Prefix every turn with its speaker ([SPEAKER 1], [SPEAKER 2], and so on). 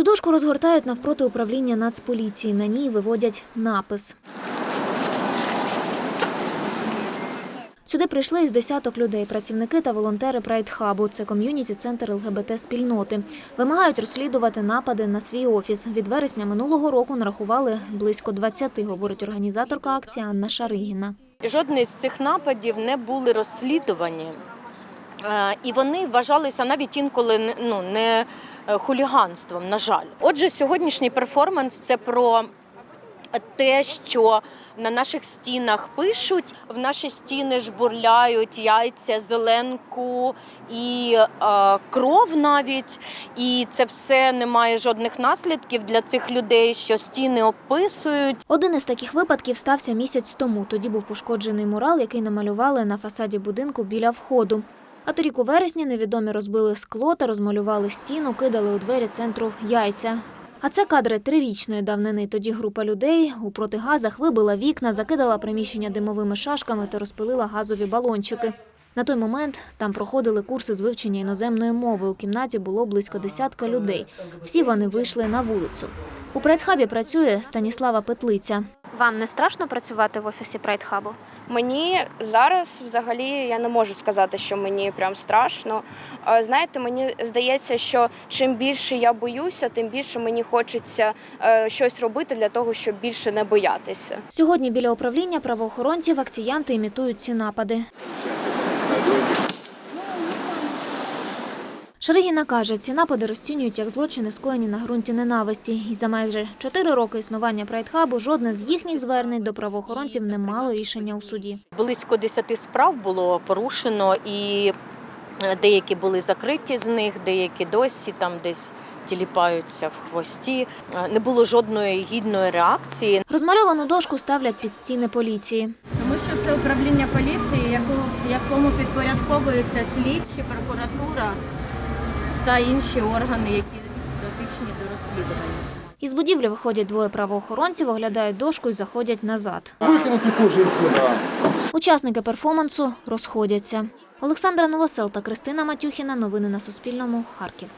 [SPEAKER 1] Цю дошку розгортають навпроти управління Нацполіції. На ній виводять напис. Сюди прийшли із десяток людей, працівники та волонтери Прайдхабу. Це ком'юніті-центр ЛГБТ-спільноти. Вимагають розслідувати напади на свій офіс. Від вересня минулого року нарахували близько 20, говорить організаторка акції Анна Шаригіна.
[SPEAKER 2] Жодний з цих нападів не були розслідувані. Е, І вони вважалися навіть інколи ну, не е, хуліганством, на жаль. Отже, сьогоднішній перформанс це про те, що на наших стінах пишуть, в наші стіни жбурляють яйця, зеленку і е, кров навіть. І це все не має жодних наслідків для цих людей, що стіни описують.
[SPEAKER 1] Один із таких випадків стався місяць тому. Тоді був пошкоджений мурал, який намалювали на фасаді будинку біля входу. А торік у вересні невідомі розбили скло та розмалювали стіну, кидали у двері центру яйця. А це кадри трирічної давнини. Тоді група людей у протигазах вибила вікна, закидала приміщення димовими шашками та розпилила газові балончики. На той момент там проходили курси з вивчення іноземної мови. У кімнаті було близько десятка людей. Всі вони вийшли на вулицю. У Прайдхабі працює Станіслава Петлиця. Вам не страшно працювати в офісі Прайдхабу?
[SPEAKER 3] Мені зараз взагалі я не можу сказати, що мені прям страшно. Знаєте, мені здається, що чим більше я боюся, тим більше мені хочеться е, щось робити для того, щоб більше не боятися.
[SPEAKER 1] Сьогодні біля управління правоохоронців акціянти імітують ці напади. Шаригіна каже, ці напади розцінюють як злочини, скоєні на ґрунті ненависті. І за майже чотири роки існування Прайдхабу жодне з їхніх звернень до правоохоронців не мало рішення у суді.
[SPEAKER 2] Близько 10 справ було порушено, і е, деякі були закриті з них, деякі досі там десь тіліпаються в хвості. Е, Не було жодної гідної реакції.
[SPEAKER 1] Розмальовану дошку ставлять під стіни поліції.
[SPEAKER 4] Тому що це управління поліції, якому підпорядковується слідчі, прокуратура та інші органи, які дотичні до розслідування.
[SPEAKER 1] Із будівлі виходять двоє правоохоронців, оглядають дошку і заходять назад.
[SPEAKER 5] Викинути кожен сюди.
[SPEAKER 1] Учасники перформансу розходяться. Олександра Новосел та Кристина Матюхіна. Новини на Суспільному. Харків.